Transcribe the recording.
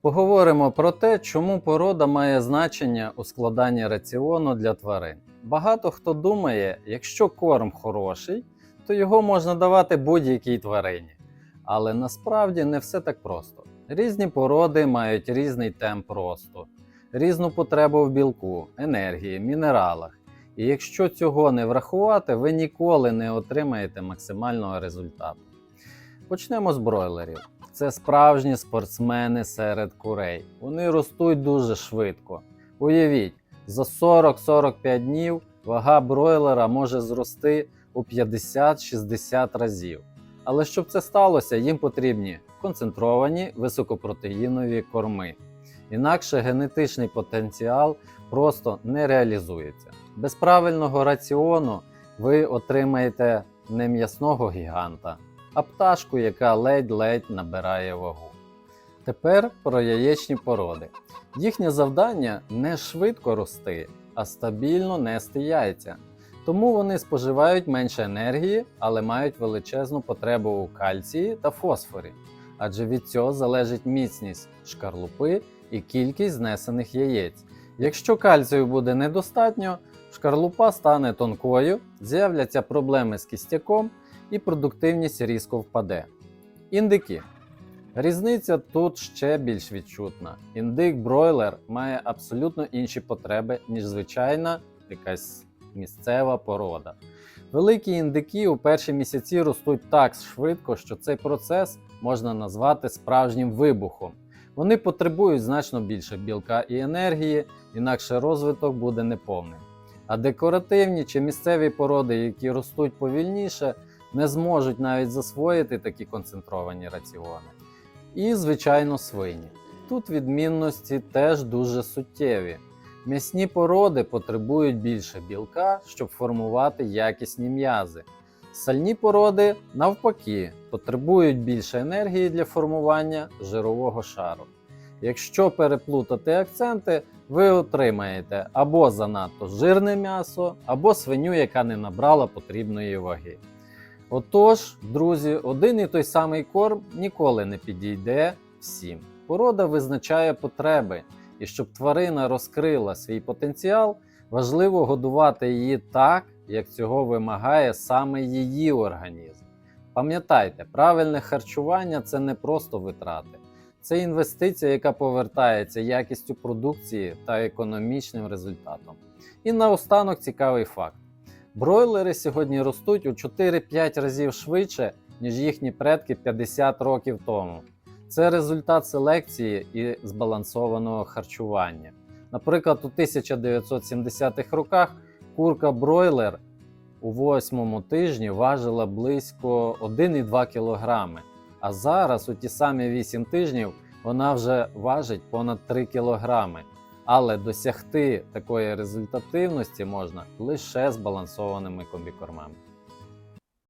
Поговоримо про те, чому порода має значення у складанні раціону для тварин. Багато хто думає, якщо корм хороший, то його можна давати будь-якій тварині. Але насправді не все так просто. Різні породи мають різний темп росту, різну потребу в білку, енергії, мінералах. І якщо цього не врахувати, ви ніколи не отримаєте максимального результату. Почнемо з бройлерів. Це справжні спортсмени серед курей. Вони ростуть дуже швидко. Уявіть, за 40-45 днів вага бройлера може зрости у 50-60 разів. Але щоб це сталося, їм потрібні концентровані високопротеїнові корми. Інакше генетичний потенціал просто не реалізується. Без правильного раціону ви отримаєте не м'ясного гіганта, а пташку, яка ледь-ледь набирає вагу. Тепер про яєчні породи. Їхнє завдання не швидко рости, а стабільно нести яйця. Тому вони споживають менше енергії, але мають величезну потребу у кальції та фосфорі, адже від цього залежить міцність шкарлупи і кількість знесених яєць. Якщо кальцію буде недостатньо, шкарлупа стане тонкою, з'являться проблеми з кістяком і продуктивність різко впаде. Індики. Різниця тут ще більш відчутна. Індик бройлер має абсолютно інші потреби, ніж звичайна якась місцева порода. Великі індики у перші місяці ростуть так швидко, що цей процес можна назвати справжнім вибухом. Вони потребують значно більше білка і енергії, інакше розвиток буде неповним. А декоративні чи місцеві породи, які ростуть повільніше, не зможуть навіть засвоїти такі концентровані раціони. І, звичайно, свині. Тут відмінності теж дуже суттєві. М'ясні породи потребують більше білка, щоб формувати якісні м'язи. Сальні породи, навпаки, потребують більше енергії для формування жирового шару. Якщо переплутати акценти, ви отримаєте або занадто жирне м'ясо, або свиню, яка не набрала потрібної ваги. Отож, друзі, один і той самий корм ніколи не підійде всім. Порода визначає потреби, і щоб тварина розкрила свій потенціал, важливо годувати її так, як цього вимагає саме її організм. Пам'ятайте, правильне харчування це не просто витрати, це інвестиція, яка повертається якістю продукції та економічним результатом. І наостанок цікавий факт. Бройлери сьогодні ростуть у 4-5 разів швидше, ніж їхні предки 50 років тому. Це результат селекції і збалансованого харчування. Наприклад, у 1970-х роках курка бройлер у восьмому тижні важила близько 1,2 кг, а зараз у ті самі 8 тижнів вона вже важить понад 3 кг. Але досягти такої результативності можна лише збалансованими комбікормами.